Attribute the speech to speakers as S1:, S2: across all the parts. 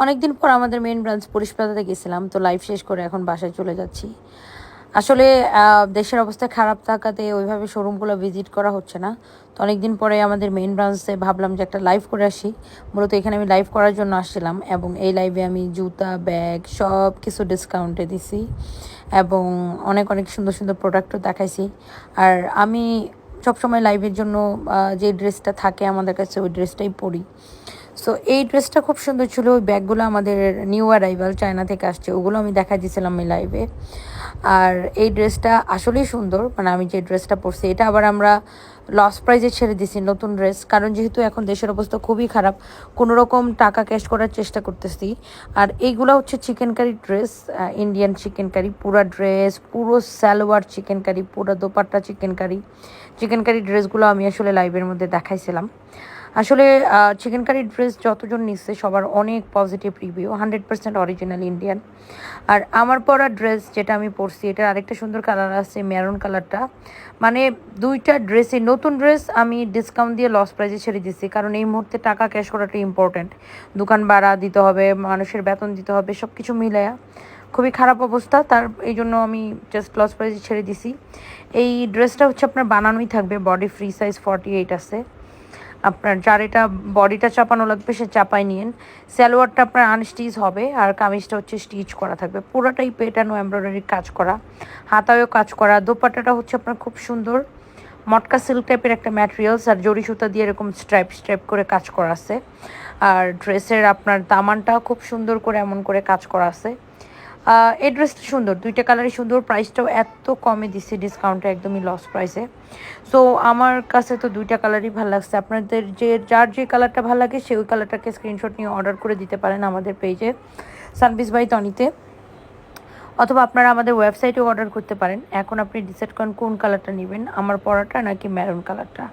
S1: অনেকদিন পর আমাদের মেন ব্রাঞ্চ পুলিশপ্লাজাতে গেছিলাম, তো লাইভ শেষ করে এখন বাসায় চলে যাচ্ছি। আসলে দেশের অবস্থা খারাপ থাকাতে ওইভাবে শোরুমগুলো ভিজিট করা হচ্ছে না। তো অনেকদিন পরে আমাদের মেইন ব্রাঞ্চে ভাবলাম যে একটা লাইভ করে আসি। মূলত এখানে আমি লাইভ করার জন্য আসছিলাম এবং এই লাইভে আমি জুতা ব্যাগ সব কিছু ডিসকাউন্টে দিছি এবং অনেক অনেক সুন্দর সুন্দর প্রোডাক্টও দেখাইছি। আর আমি সবসময় লাইভের জন্য যে ড্রেসটা থাকে আমাদের কাছে ওই ড্রেসটাই পরি। সো এই ড্রেসটা খুব সুন্দর ছিল, ওই ব্যাগগুলো আমাদের নিউ অ্যারাইভাল চায়না থেকে আসছে, ওগুলো আমি দেখা দিয়েছিলাম এই লাইভে আর এই ড্রেসটা আসলেই সুন্দর মানে আমি যে ড্রেসটা পরছি, এটা আবার আমরা লস প্রাইজে ছেড়ে দিছি, নতুন ড্রেস। কারণ যেহেতু এখন দেশের অবস্থা খুবই খারাপ কোনো রকম টাকা ক্যাশ করার চেষ্টা করতেছি। আর এইগুলো হচ্ছে chikankari dress Indian chikankari পুরা ড্রেস পুরো সালোয়ার চিকেন কারি পুরো দোপাট্টা চিকেন কারি চিকেন কারি ড্রেসগুলো আমি আসলে লাইভের মধ্যে দেখাইছিলাম। আসলে চিকেন কারি ড্রেস যতজন নিচ্ছে সবার অনেক positive review hundred percent original Indian আর আমার পরা ড্রেস যেটা আমি পরছি। এটার আরেকটা সুন্দর কালার আছে মেরুন কালারটা মানে দুইটা ড্রেসই নতুন ড্রেস আমি ডিসকাউন্ট দিয়ে লস প্রাইজে ছেড়ে দিচ্ছি, কারণ এই মুহূর্তে টাকা ক্যাশ করাটা ইম্পর্ট্যান্ট দোকান ভাড়া দিতে হবে, মানুষের বেতন দিতে হবে সব কিছু মিলায়া। খুবই খারাপ অবস্থা, তার এই জন্য আমি জাস্ট লস প্রাইজে ছেড়ে দিছি। এই ড্রেসটা হচ্ছে আপনার বানানোই থাকবে body free size forty eight আছে। আপনার যার এটা বডিটা চাপানো লাগবে, সে চাপাই নিয়েন। সালোয়ারটা আপনার আনস্টিচ হবে আর কামিজটা হচ্ছে স্টিচ করা থাকবে। পুরোটাই পেটানো এমব্রয়ডারি কাজ করা, হাতায়ও কাজ করা। দোপাট্টাটা হচ্ছে আপনার খুব সুন্দর, মটকা সিল্ক টাইপের একটা ম্যাটেরিয়ালস আর জরি সুতা দিয়ে এরকম স্ট্রাইপ স্ট্রাইপ করে কাজ করা আছে। আর ড্রেসের আপনার দামানটা খুব সুন্দর করে এমন করে কাজ করা আছে। এই ড্রেসটা সুন্দর, দুইটা কালারই সুন্দর প্রাইসটাও এত কমে দিচ্ছে ডিসকাউন্টে একদমই লস প্রাইসে সো আমার কাছে তো দুইটা কালারই ভালো লাগছে। আপনাদের যে, যার যে কালারটা ভালো লাগে সেই কালারটাকে স্ক্রিনশট নিয়ে অর্ডার করে দিতে পারেন আমাদের পেজে সানবিস বাই তনিতে অথবা আপনারা আমাদের ওয়েবসাইটেও অর্ডার করতে পারেন। এখন আপনি ডিসাইড করেন কোন কালারটা নেবেন, আমার পরাটা নাকি ম্যারুন কালারটা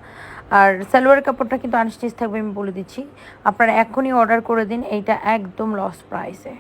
S1: আর সালোয়ার কাপড়টা কিন্তু আনস্টিচ থাকবে, আমি বলে দিচ্ছি। আপনারা এখনই অর্ডার করে দিন, এইটা একদম লস প্রাইসে